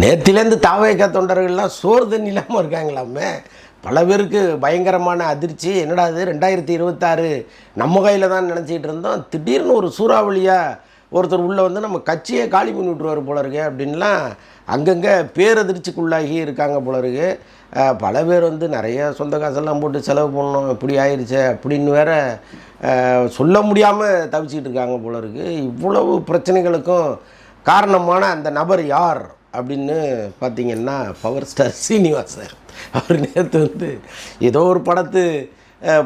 நேத்திலேருந்து தாவேக்க தொண்டர்கள்லாம் சோறு தண்ணி இல்லாமல் இருக்காங்களாமே. பல பேருக்கு பயங்கரமான அதிர்ச்சி. என்னடா இது? ரெண்டாயிரத்தி இருபத்தாறு நம்ம கையில் தான் நினச்சிக்கிட்டு இருந்தோம். திடீர்னு ஒரு சூறாவளியாக ஒருத்தர் உள்ளே வந்து நம்ம கட்சியை காலி பண்ணி விட்ருவார் போல இருக்கு அப்படின்லாம் அங்கங்கே பேரதிர்ச்சிக்குள்ளாகி இருக்காங்க போல இருக்கு. பல பேர் வந்து நிறைய சொந்த காசெல்லாம் போட்டு செலவு பண்ணோம் இப்படி ஆயிடுச்சே அப்படின்னு வேற சொல்ல முடியாமல் தவிச்சிக்கிட்டு இருக்காங்க போல இருக்கு. இவ்வளவு பிரச்சனைகளுக்கும் காரணமான அந்த நபர் யார்? அப்படின்னு பார்த்தீங்கன்னா பவர் ஸ்டார் சீனிவாசன். அவர் நேற்று வந்து ஏதோ ஒரு படத்து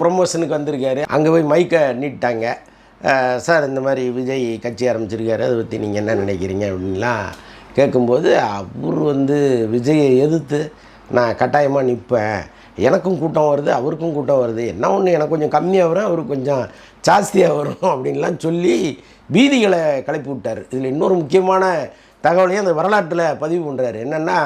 ப்ரொமோஷனுக்கு வந்திருக்காரு. அங்கே போய் மைக்கை நீட்டாங்க. சார் இந்த மாதிரி விஜய் கட்சி ஆரம்பிச்சிருக்காரு. அதை பற்றி நீங்கள் என்ன நினைக்கிறீங்க? அப்படின்லாம் கேட்கும்போது அவர் வந்து விஜயை எதிர்த்து நான் கட்டாயமாக நிற்பேன் எனக்கும் கூட்டம் வருது அவருக்கும் கூட்டம் வருது. என்ன ஒன்று எனக்கு கொஞ்சம் கம்மியாக வரும் அவருக்கு கொஞ்சம் ஜாஸ்தியாக வரும் அப்படின்லாம் சொல்லி வீதிகளை கிளப்பி விட்டார். இதில் இன்னொரு முக்கியமான தகவலையும் அந்த வரலாற்றில் பதிவு பண்ணுறாரு என்னென்னா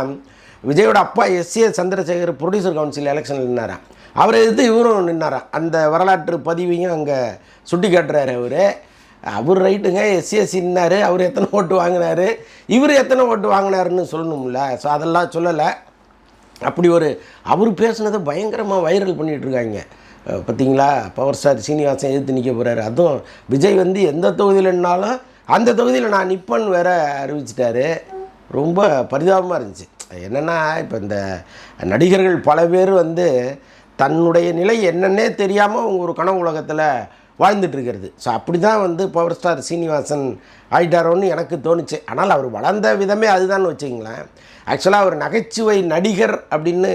விஜயோட அப்பா எஸ்ஏ சந்திரசேகர் ப்ரொடியூசர் கவுன்சில் எலெக்ஷனில் நின்னாராம் அவரை எதிர்த்து இவரும் நின்னாராம் அந்த வரலாற்று பதிவையும் அங்கே சுட்டி காட்டுறாரு அவர். அவர் ரைட்டுங்க எஸ்சிஎஸ்சி நின்னார் அவர் எத்தனை ஓட்டு வாங்கினாரு இவர் எத்தனை ஓட்டு வாங்கினாருன்னு சொல்லணும்ல. ஸோ அதெல்லாம் சொல்லலை. அப்படி ஒரு அவர் பேசுனதை பயங்கரமாக வைரல் பண்ணிகிட்ருக்காங்க பார்த்தீங்களா? பவர் ஸ்டார் சீனிவாசன் எதிர்த்து நிற்க போகிறாரு அதுவும் விஜய் வந்து எந்த தொகுதியில் நின்னாலும் அந்த தொகுதியில் நான் நிப்பன் வேற அறிவிச்சிட்டாரு. ரொம்ப பரிதாபமாக இருந்துச்சு. என்னென்னா இப்போ இந்த நடிகர்கள் பல பேர் வந்து தன்னுடைய நிலை என்னன்னே தெரியாமல் அவங்க ஒரு கனவு உலகத்தில் வாழ்ந்துட்டுருக்கிறது ஸோ அப்படி தான் வந்து பவர் ஸ்டார் சீனிவாசன் ஆயிட்டாரோன்னு எனக்கு தோணுச்சு. ஆனால் அவர் வளர்ந்த விதமே அதுதான் வச்சுங்களேன் ஆக்சுவலாக அவர் நகைச்சுவை நடிகர் அப்படின்னு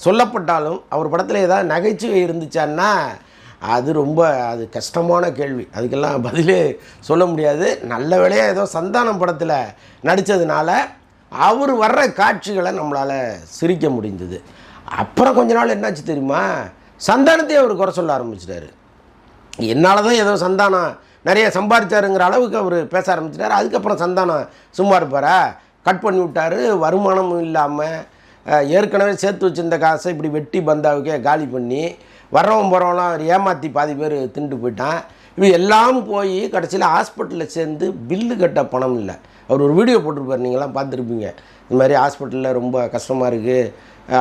சொல்லப்பட்டாலும் அவர் படத்தில் ஏதாவது நகைச்சுவை இருந்துச்சான்னா அது ரொம்ப அது கஷ்டமான கேள்வி. அதுக்கெல்லாம் பதிலே சொல்ல முடியாது. நல்ல வேலையாக ஏதோ சந்தானம் படத்தில் நடித்ததுனால அவர் வர்ற காட்சிகளை நம்மளால் சிரிக்க முடிந்தது அப்புறம் கொஞ்ச நாள் என்னாச்சு தெரியுமா? சந்தானத்தையே அவர் குறை சொல்ல ஆரம்பிச்சிட்டாரு. என்னால் தான் ஏதோ சந்தானம் நிறைய சம்பாதிச்சாருங்கிற அளவுக்கு அவர் பேச ஆரம்பிச்சிட்டாரு. அதுக்கப்புறம் சந்தானம் சும்மா இருப்பாரா? கட் பண்ணி விட்டாரு. வருமானமும் இல்லாமல் ஏற்கனவே சேர்த்து வச்சிருந்த காசை இப்படி வெட்டி பந்தாவுக்கே காலி பண்ணி வர்றவன் போகிறவங்களாம் அவர் ஏமாற்றி பாதி பேர் தின்ட்டு போயிட்டான். இவன் எல்லாம் போய் கடைசியில் ஹாஸ்பிட்டலில் சேர்ந்து பில்லு கட்ட பணம் இல்லை. அவர் ஒரு வீடியோ போட்டிருப்பார் நீங்களாம் பார்த்துருப்பீங்க. இந்த மாதிரி ஹாஸ்பிட்டலில் ரொம்ப கஷ்டமாக இருக்குது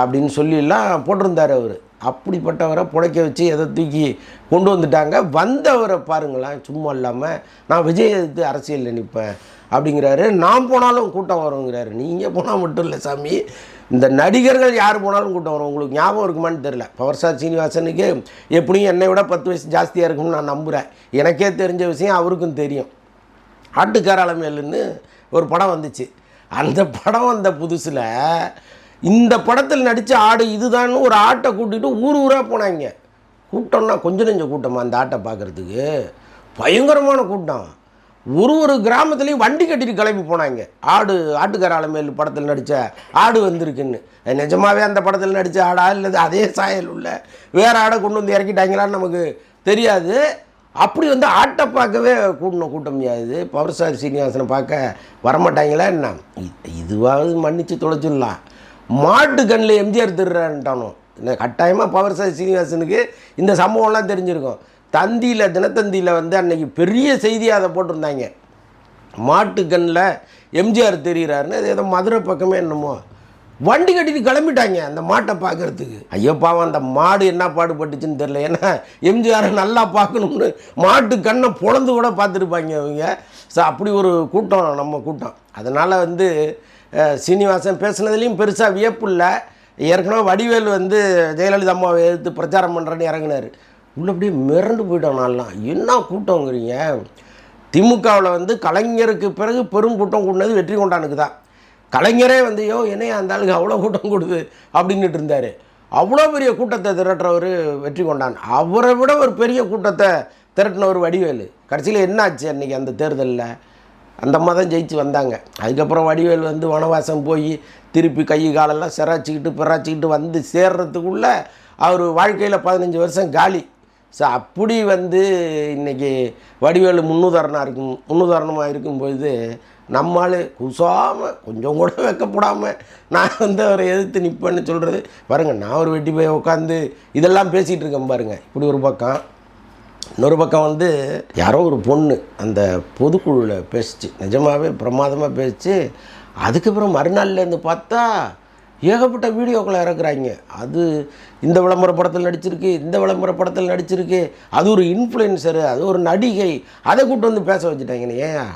அப்படின்னு சொல்லிலாம் போட்டிருந்தார் அவர். அப்படிப்பட்டவரை புழைக்க வச்சு எதை தூக்கி கொண்டு வந்துட்டாங்க. வந்தவரை பாருங்களேன் சும்மா இல்லாமல் நான் விஜய் எதிர்த்து அரசியலில் நிற்பேன் அப்படிங்கிறாரு. நான் போனாலும் கூட்டம் வருங்கிறாரு. நீங்கள் போனால் மட்டும் இல்லை சாமி. இந்த நடிகர்கள் யார் போனாலும் கூட்டம் வரும். உங்களுக்கு ஞாபகம் இருக்குமான்னு தெரில பவர் சீனிவாசனுக்கு எப்படியும் என்னை விட பத்து வயசு ஜாஸ்தியாக இருக்கும்னு நான் நம்புகிறேன் எனக்கே தெரிஞ்ச விஷயம் அவருக்கும் தெரியும். ஆட்டுக்காராளமேலுன்னு ஒரு படம் வந்துச்சு. அந்த படம் வந்த புதுசில் இந்த படத்தில் நடித்த ஆடு இதுதான்னு ஒரு ஆட்டை கூட்டிகிட்டு ஊர் ஊராக போனாங்க. கூட்டம்னா கொஞ்சம் நெஞ்ச கூட்டமாக அந்த ஆட்டை பார்க்குறதுக்கு? பயங்கரமான கூட்டம். ஒரு ஒரு கிராமத்துலேயும் வண்டி கட்டிட்டு கிளம்பி போனாங்க. ஆடு ஆட்டுக்கார ஆலமேல் படத்தில் நடித்த ஆடு வந்திருக்குன்னு. நிஜமாவே அந்த படத்தில் நடித்த ஆடா இல்லை அதே சாயல் உள்ள வேறு ஆடை கொண்டு வந்து இறக்கிட்டாங்களான்னு நமக்கு தெரியாது. அப்படி வந்து ஆட்டை பார்க்கவே கூட்டணும் கூட்டம் இது? பவர் ஸ்டார் சீனிவாசனை பார்க்க வரமாட்டாங்களா என்ன? இதுவாவது மன்னிச்சு தொலைச்சிடலாம். மாட்டு கண்ணில் எம்ஜிஆர் திருறான்ட்டானோ இந்த கட்டாயமாக பவர் சீனிவாசனுக்கு இந்த சம்பவம்லாம் தெரிஞ்சிருக்கும். தந்தியில் தினத்தந்தியில் வந்து அன்னைக்கு பெரிய செய்தியாக அதை போட்டிருந்தாங்க. மாட்டுக்கண்ணில் எம்ஜிஆர் தெரிகிறாருன்னு அது ஏதோ மதுரை பக்கமே என்னமோ. வண்டி கட்டிட்டு கிளம்பிட்டாங்க அந்த மாட்டை பார்க்கறதுக்கு. ஐயோ பாவம் அந்த மாடு என்ன பாடுபட்டுச்சுன்னு தெரில ஏன்னா எம்ஜிஆரை நல்லா பார்க்கணும்னு மாட்டு கண்ணை பொழந்து கூட பார்த்துருப்பாங்க அவங்க ஸோ அப்படி ஒரு கூட்டம் நம்ம கூட்டம். அதனால் வந்து சீனிவாசன் பேசுனதுலேயும் பெருசாக வியப்பு இல்லை. ஏற்கனவே வடிவேல் வந்து ஜெயலலிதா அம்மாவை எதிர்த்து பிரச்சாரம் பண்ணுறேன்னு இறங்கினார். உள்ள அப்படியே மிரண்டு போயிட்டோம் நான்லாம் என்ன கூட்டங்கிறீங்க திமுகவில் வந்து கலைஞருக்கு பிறகு பெரும் கூட்டம் கூட்டினது வெற்றி கொண்டானுக்கு தான் கலைஞரே வந்து யோ என்னையா அந்த ஆளுக்கு அவ்வளோ கூட்டம் கொடுது? அப்படின்ட்டு இருந்தார். அவ்வளோ பெரிய கூட்டத்தை திரட்டுறவர் வெற்றி கொண்டான். அவரை விட ஒரு பெரிய கூட்டத்தை திரட்டினவர் வடிவேலு. கடைசியில் என்னாச்சு அன்றைக்கி அந்த தேர்தலில்? அந்த அம்மா தான் ஜெயிச்சு வந்தாங்க. அதுக்கப்புறம் வடிவேல் வந்து வனவாசம் போய் திருப்பி கை காலெல்லாம் சிராச்சிக்கிட்டு பிறாச்சிக்கிட்டு வந்து சேர்றதுக்குள்ளே அவர் வாழ்க்கையில் பதினஞ்சு வருஷம் காலி. ஸோ அப்படி வந்து இன்றைக்கி வடிவேலு முன்னுதாரணம் இருக்கும் முன்னுதாரணமாக இருக்கும்பொழுது நம்மால் குசாமல் கொஞ்சம் கூட வைக்கப்படாமல் நான் வந்து அவரை எதிர்த்து நிற்பேன்னு சொல்கிறது பாருங்கள் நான் ஒரு வெட்டி போய் உட்காந்து இதெல்லாம் பேசிகிட்டு இருக்கேன் பாருங்க. இப்படி ஒரு பக்கம். இன்னொரு பக்கம் வந்து யாரோ ஒரு பொண்ணு அந்த பொதுக்குழுவில் பேசிச்சு. நிஜமாகவே பிரமாதமாக பேசிச்சு. அதுக்கப்புறம் மறுநாள்லேருந்து பார்த்தா ஏகப்பட்ட வீடியோக்களை இறக்குறாங்க. அது இந்த விளம்பர படத்தில் நடிச்சிருக்கு இந்த விளம்பர படத்தில் நடிச்சிருக்கு. அது ஒரு இன்ஃப்ளூயன்சரு அது ஒரு நடிகை அதை கூப்பிட்டு வந்து பேச வச்சுட்டாங்கன்னு ஏன்?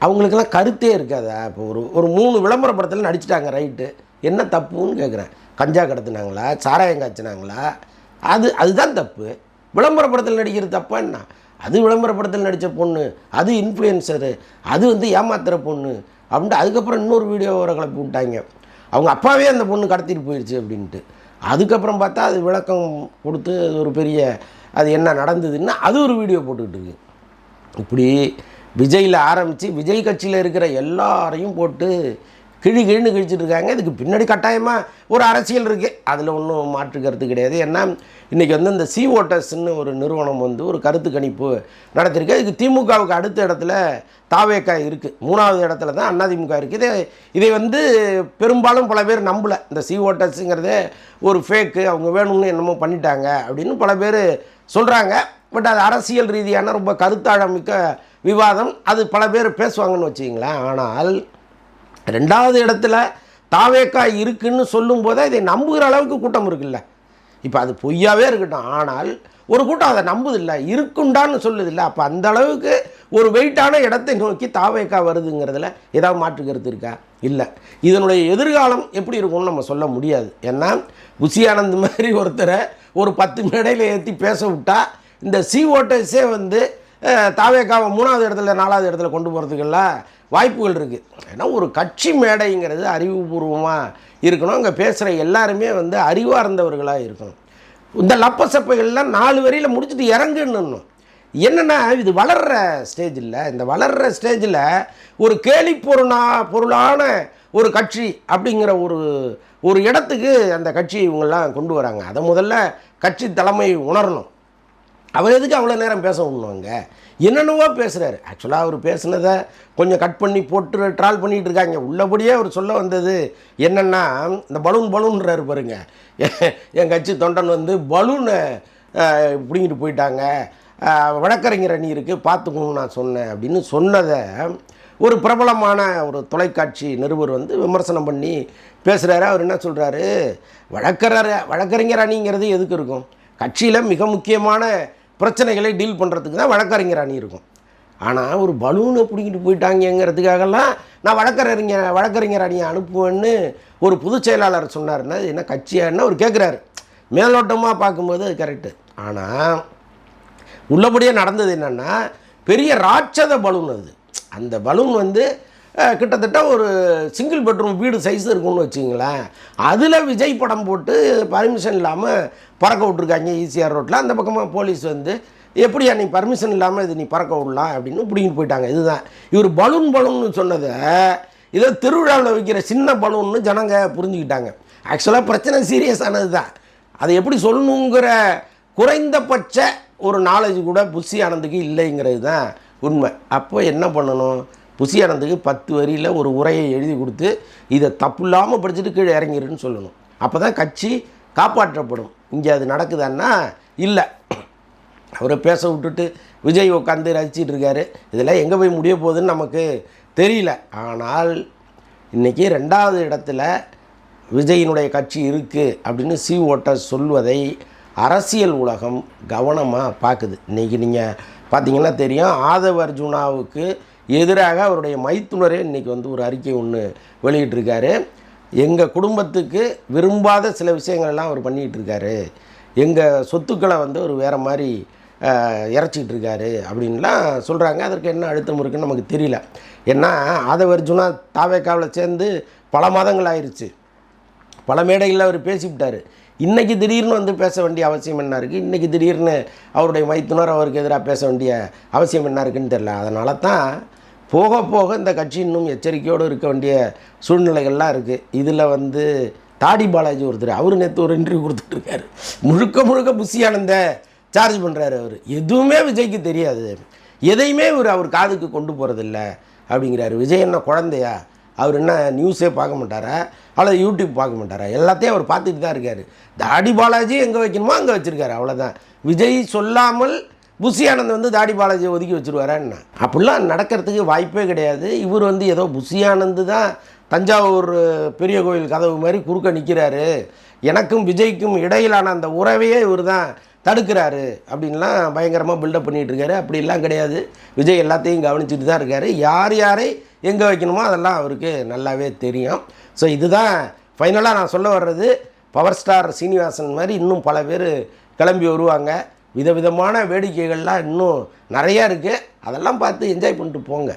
அவங்களுக்கெல்லாம் கருத்தே இருக்காதா? இப்போ ஒரு ஒரு மூணு விளம்பர படத்தில் நடிச்சிட்டாங்க ரைட்டு. என்ன தப்புன்னு கேட்குறேன் கஞ்சா கடத்துனாங்களா? சாராயம் காய்ச்சினாங்களா? அது அதுதான் தப்பு. விளம்பர படத்தில் நடிக்கிறது தப்பா என்ன? அது விளம்பர படத்தில் நடித்த பொண்ணு அது இன்ஃப்ளூயன்சரு அது வந்து ஏமாத்துகிற பொண்ணு. அப்படின்ட்டு அதுக்கப்புறம் இன்னொரு வீடியோ வர கிளப்பி விட்டாங்க அவங்க அப்பாவே அந்த பொண்ணு கடத்திட்டு போயிடுச்சு அப்படின்ட்டு. அதுக்கப்புறம் பார்த்தா அது விளக்கம் கொடுத்து அது ஒரு பெரிய அது என்ன நடந்ததுன்னா அது ஒரு வீடியோ போட்டுக்கிட்டு இருக்கு. இப்படி விஜயில் ஆரம்பித்து விஜய் கட்சியில் இருக்கிற எல்லாரையும் போட்டு கிழி கிழின்னு கிழிச்சிட்டு இருக்காங்க. இதுக்கு பின்னாடி கட்டாயமாக ஒரு அரசியல் இருக்குது அதில் ஒன்றும் மாற்று கருத்து கிடையாது. ஏன்னா இன்றைக்கி வந்து இந்த சி ஓட்டர்ஸ்னு ஒரு நிறுவனம் வந்து ஒரு கருத்து கணிப்பு நடத்திருக்கு. இதுக்கு திமுகவுக்கு அடுத்த இடத்துல தாவேக்கா இருக்குது மூணாவது இடத்துல தான் அதிமுக இருக்குது இதை இதை வந்து பெரும்பாலும் பல பேர் நம்பலை. இந்த சி ஓட்டர்ஸுங்கிறதே ஒரு ஃபேக்கு அவங்க வேணும்னு என்னமோ பண்ணிட்டாங்க அப்படின்னு பல பேர் சொல்கிறாங்க பட் அது அரசியல் ரீதியான ரொம்ப கருத்தாழமிக்க விவாதம். அது பல பேர் பேசுவாங்கன்னு வச்சுக்கிங்களேன். ஆனால் ரெண்டாவது இடத்துல தாவேக்கா இருக்குன்னு சொல்லும் போதே இதை நம்புகிற அளவுக்கு கூட்டம் இருக்குல்ல. இப்போ அது பொய்யாவே இருக்கட்டும். ஆனால் ஒரு கூட்டம் அதை நம்புதில்லை. இருக்குண்டான்னு சொல்லுதில்ல. அப்போ அந்த அளவுக்கு ஒரு வெயிட்டான இடத்தை நோக்கி தாவேக்கா வருதுங்கிறதுல ஏதாவது மாற்று கருத்து இருக்கா? இல்லை. இதனுடைய எதிர்காலம் எப்படி இருக்கும்னு நம்ம சொல்ல முடியாது. ஏன்னா புசி மாதிரி ஒருத்தரை ஒரு பத்து மேடையில் ஏற்றி பேச விட்டால் இந்த சி ஓட்டர்ஸே வந்து தாவேக்காவை மூணாவது இடத்துல நாலாவது இடத்துல கொண்டு போகிறதுக்கெல்லாம் வாய்ப்புகள் இருக்குது ஏன்னா ஒரு கட்சி மேடைங்கிறது அறிவுபூர்வமாக இருக்கணும். அங்கே பேசுகிற எல்லாருமே வந்து அறிவார்ந்தவர்களாக இருக்கணும். இந்த லப்பசப்பைகள்லாம் நாலு வரியில் முடிச்சுட்டு இறங்குன்னு. என்னென்னா இது வளர்கிற ஸ்டேஜ் இல்லை. இந்த வளர்கிற ஸ்டேஜில் ஒரு கேலி பொருளா பொருளான ஒரு கட்சி அப்படிங்கிற ஒரு ஒரு இடத்துக்கு அந்த கட்சி இவங்கெல்லாம் கொண்டு வராங்க. அதை முதல்ல கட்சி தலைமை உணரணும். அவர் எதுக்கு அவ்வளோ நேரம் பேச விடணுங்க என்னென்னவோ பேசுகிறாரு ஆக்சுவலாக அவர் பேசுனதை கொஞ்சம் கட் பண்ணி போட்டு ட்ரால் பண்ணிகிட்டு இருக்காங்க. உள்ளபடியே அவர் சொல்ல வந்தது என்னென்னா இந்த பலூன் பலூன்றாரு பாருங்க. என் கட்சி தொண்டன் வந்து பலூனை பிடிங்கிட்டு போயிட்டாங்க. வழக்கறிஞர் அணி இருக்குது பார்த்துக்கணும்னு நான் சொன்னேன் அப்படின்னு சொன்னதை ஒரு பிரபலமான ஒரு தொலைக்காட்சி நிருபர் வந்து விமர்சனம் பண்ணி பேசுகிறாரு அவர் என்ன சொல்கிறாரு வழக்கற வழக்கறிஞர் அணிங்கிறது எதுக்கு இருக்கும்? கட்சியில் மிக முக்கியமான பிரச்சனைகளை டீல் பண்ணுறதுக்கு தான் வழக்கறிஞர் அணி இருக்கும். ஆனால் ஒரு பலூனை பிடிக்கிட்டு போயிட்டாங்கங்கிறதுக்காகலாம் நான் வழக்கறிஞர் வழக்கறிஞர் அணியை அனுப்புவேன்னு ஒரு பொதுச் செயலாளர் சொன்னார்னா இது என்ன கட்சியான்னு அவர் கேட்குறாரு மேலோட்டமாக பார்க்கும்போது அது கரெக்டு ஆனால் உள்ளபடியே நடந்தது என்னென்னா பெரிய ராட்சத பலூன் அது. அந்த பலூன் வந்து கிட்டத்தட்ட ஒரு சிங்கிள் பெட்ரூம் வீடு சைஸ் இருக்கும்னு வச்சுங்களேன். அதில் விஜய் படம் போட்டு பர்மிஷன் இல்லாமல் பறக்க விட்ருக்காங்க ஈசிஆர் ரோட்டில் அந்த பக்கமாக போலீஸ் வந்து எப்படியா நீ பர்மிஷன் இல்லாமல் இது நீ பறக்க விடலாம் அப்படின்னு பிடிங்கிட்டு போயிட்டாங்க. இதுதான். இவர் பலூன் பலூன்னு சொன்னதை இதை திருவிழாவில் வைக்கிற சின்ன பலூன்னு ஜனங்க புரிஞ்சுக்கிட்டாங்க. ஆக்சுவலாக பிரச்சனை சீரியஸானது தான் அதை எப்படி சொல்லணுங்கிற குறைந்தபட்ச ஒரு நாலேஜ் கூட புஷி ஆனந்துக்கு இல்லைங்கிறது தான் உண்மை. அப்போ என்ன பண்ணணும்? புஷி பத்து வரியில் ஒரு உரையை எழுதி கொடுத்து இதை தப்பு இல்லாமல் படிச்சுட்டு கீழே இறங்கிருன்னு சொல்லணும். அப்போ தான் கட்சி காப்பாற்றப்படும். இங்கே அது நடக்குதான்னா இல்லை. அவரை பேச விட்டுட்டு விஜய் உட்காந்து ரசிச்சிட்டு இருக்காரு. இதெல்லாம் எங்கே போய் முடிய போகுதுன்னு நமக்கு தெரியல. ஆனால் இன்றைக்கி ரெண்டாவது இடத்துல விஜயினுடைய கட்சி இருக்குது அப்படின்னு சி ஓட்டர் சொல்வதை அரசியல் உலகம் கவனமாக பார்க்குது. இன்றைக்கி நீங்கள் பார்த்தீங்கன்னா தெரியும் ஆதவ அர்ஜுனாவுக்கு எதிராக அவருடைய மைத்துனரே இன்றைக்கி வந்து ஒரு அறிக்கை ஒன்று வெளியிட்டிருக்காரு. எங்கள் குடும்பத்துக்கு விரும்பாத சில விஷயங்கள்லாம் அவர் பண்ணிகிட்ருக்காரு எங்கள் சொத்துக்களை வந்து அவர் வேறு மாதிரி இறச்சிக்கிட்டு இருக்காரு அப்படின்லாம் சொல்கிறாங்க அதற்கு என்ன அழுத்தம் இருக்குன்னு நமக்கு தெரியல. ஏன்னா ஆதவ அர்ஜுனா தாவேக்காவில் சேர்ந்து பல மாதங்கள் ஆயிடுச்சு பல மேடைகளில் அவர் பேசிவிட்டார். இன்றைக்கி திடீர்னு வந்து பேச வேண்டிய அவசியம் என்ன இருக்குது இன்றைக்கி திடீர்னு அவருடைய மைத்துனர் அவருக்கு எதிராக பேச வேண்டிய அவசியம் என்ன இருக்குன்னு தெரில அதனால தான் போக போக இந்த கட்சி இன்னும் எச்சரிக்கையோடு இருக்க வேண்டிய சூழ்நிலைகள்லாம் இருக்குது இதில் வந்து தாடி பாலாஜி ஒருத்தர் அவர் நேற்று ஒரு இன்டர்வியூ கொடுத்துட்ருக்காரு முழுக்க முழுக்க புஷியானந்த சார்ஜ் பண்ணுறாரு அவர். எதுவுமே விஜய்க்கு தெரியாது. எதையுமே இவர் அவர் காதுக்கு கொண்டு போகிறதில்ல அப்படிங்கிறாரு. விஜய் என்ன குழந்தையா? அவர் என்ன நியூஸே பார்க்க மாட்டாரா? அல்லது யூடியூப் பார்க்க மாட்டாரா? எல்லாத்தையும் அவர் பார்த்துட்டு தான் இருக்கார். தாடி பாலாஜி எங்கே வைக்கணுமோ அங்கே வச்சுருக்காரு அவ்வளோதான் விஜய் சொல்லாமல் புஷி ஆனந்த் வந்து தாடி பாலாஜியை ஒதுக்கி வச்சுருவாரா என்ன? அப்படிலாம் நடக்கிறதுக்கு வாய்ப்பே கிடையாது. இவர் வந்து ஏதோ புஷி ஆனந்த் தான் தஞ்சாவூர் பெரிய கோயில் கதவு மாதிரி குறுக்க நிற்கிறாரு எனக்கும் விஜய்க்கும் இடையிலான அந்த உறவையே இவர் தான் தடுக்கிறாரு அப்படின்லாம் பயங்கரமாக பில்டப் பண்ணிகிட்டு இருக்காரு அப்படிலாம் கிடையாது. விஜய் எல்லாத்தையும் கவனிச்சுட்டு தான் இருக்காரு. யார் யாரை எங்கே வைக்கணுமோ அதெல்லாம் அவருக்கு நல்லாவே தெரியும். ஸோ இதுதான் ஃபைனலாக நான் சொல்ல வர்றது. பவர் ஸ்டார் சீனிவாசன் மாதிரி இன்னும் பல பேர் கிளம்பி வருவாங்க. விதவிதமான வேடிக்கைகள்லாம் இன்னும் நிறையா இருக்குது அதெல்லாம் பார்த்து என்ஜாய் பண்ணிட்டு போங்க.